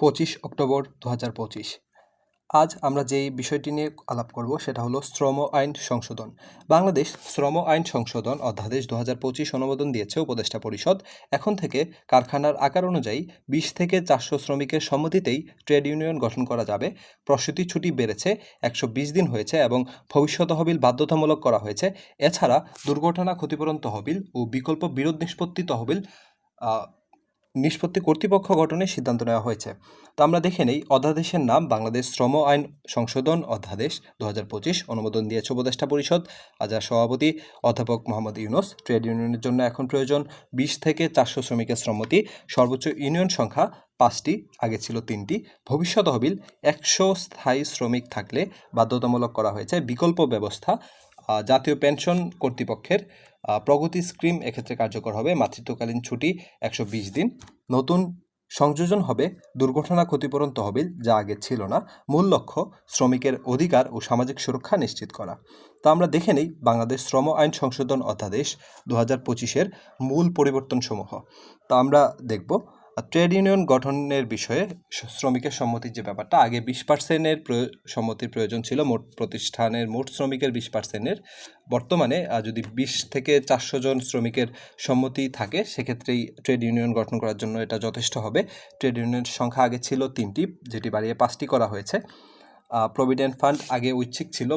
পঁচিশ অক্টোবর দু হাজার পঁচিশ। আজ আমরা যেই বিষয়টি নিয়ে আলাপ করব সেটা হলো শ্রম আইন সংশোধন। বাংলাদেশ শ্রম আইন সংশোধন অধ্যাদেশ দু হাজার পঁচিশ অনুমোদন দিয়েছে উপদেষ্টা পরিষদ। এখন থেকে কারখানার আকার অনুযায়ী বিশ থেকে চারশো শ্রমিকের সম্মতিতেই ট্রেড ইউনিয়ন গঠন করা যাবে। প্রসূতি ছুটি বেড়েছে, একশো বিশ দিন হয়েছে এবং ভবিষ্যৎ তহবিল বাধ্যতামূলক করা হয়েছে। এছাড়া দুর্ঘটনা ক্ষতিপূরণ তহবিল ও বিকল্প বিরোধ নিষ্পত্তি তহবিল নিষ্পত্তি কর্তৃপক্ষ গঠনের সিদ্ধান্ত নেওয়া হয়েছে। তো আমরা দেখে নেই, অধ্যাদেশের নাম বাংলাদেশ শ্রম আইন সংশোধন অধ্যাদেশ দু অনুমোদন দিয়েছে উপদেষ্টা পরিষদ। আর যার সভাপতি অধ্যাপক মোহাম্মদ ইউনুস। ট্রেড ইউনিয়নের জন্য এখন প্রয়োজন বিশ থেকে চারশো শ্রমিকের শ্রমতি সর্বোচ্চ ইউনিয়ন সংখ্যা পাঁচটি, আগে ছিল তিনটি। ভবিষ্যৎ তহবিল একশো স্থায়ী শ্রমিক থাকলে বাধ্যতামূলক করা হয়েছে বিকল্প ব্যবস্থা। জাতীয় পেনশন কর্তৃপক্ষের প্রগতি স্কিম এক্ষেত্রে কার্যকর হবে। মাতৃত্বকালীন ছুটি একশো বিশ দিন। নতুন সংযোজন হবে, দুর্ঘটনা ক্ষতিপূরণ তহবিল যা আগে ছিল না। মূল লক্ষ্য, শ্রমিকের অধিকার ও সামাজিক সুরক্ষা নিশ্চিত করা। তা আমরা দেখে নেই, বাংলাদেশ শ্রম আইন সংশোধন অধ্যাদেশ দু হাজার পঁচিশের মূল পরিবর্তনসমূহ। তা আমরা দেখব। ট্রেড ইউনিয়ন গঠনের বিষয়ে শ্রমিকের সম্মতির যে ব্যাপারটা, আগে বিশ পার্সেন্টের সম্মতির প্রয়োজন ছিল, মোট প্রতিষ্ঠানের মোট শ্রমিকের বিশ পার্সেন্টের। বর্তমানে যদি বিশ থেকে চারশো জন শ্রমিকের সম্মতি থাকে, সেক্ষেত্রেই ট্রেড ইউনিয়ন গঠন করার জন্য এটা যথেষ্ট হবে। ট্রেড ইউনিয়নের সংখ্যা আগে ছিল তিনটি, যেটি বাড়িয়ে পাঁচটি করা হয়েছে। প্রভিডেন্ট ফান্ড আগে ঐচ্ছিক ছিল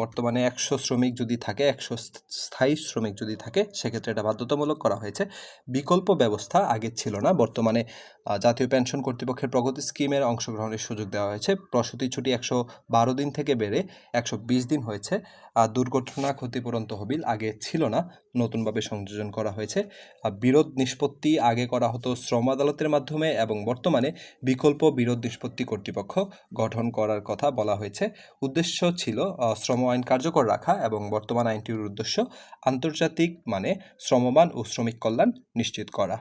বর্তমানে একশো শ্রমিক যদি থাকে, একশো স্থায়ী শ্রমিক যদি থাকে, সেক্ষেত্রে এটা বাধ্যতামূলক করা হয়েছে। বিকল্প ব্যবস্থা আগে ছিল না, বর্তমানে জাতীয় পেনশন কর্তৃপক্ষের প্রগতি স্কিমের অংশগ্রহণের সুযোগ দেওয়া হয়েছে। প্রসূতি ছুটি একশো বারো দিন থেকে বেড়ে একশো বিশ দিন হয়েছে, আর দুর্ঘটনা, ক্ষতিপূরণ, তহবিল আগে ছিল না, নতুনভাবে সংযোজন করা হয়েছে। বিরোধ নিষ্পত্তি আগে করা হতো শ্রম আদালতের মাধ্যমে এবং বর্তমানে বিকল্প বিরোধ নিষ্পত্তি কর্তৃপক্ষ গঠন করার কথা বলা হয়েছে। উদ্দেশ্য ছিল শ্রম আইন কার্যকর রাখা এবং বর্তমান আইনটির উদ্দেশ্য আন্তর্জাতিক মানে শ্রমবান ও শ্রমিক কল্যাণ নিশ্চিত করা।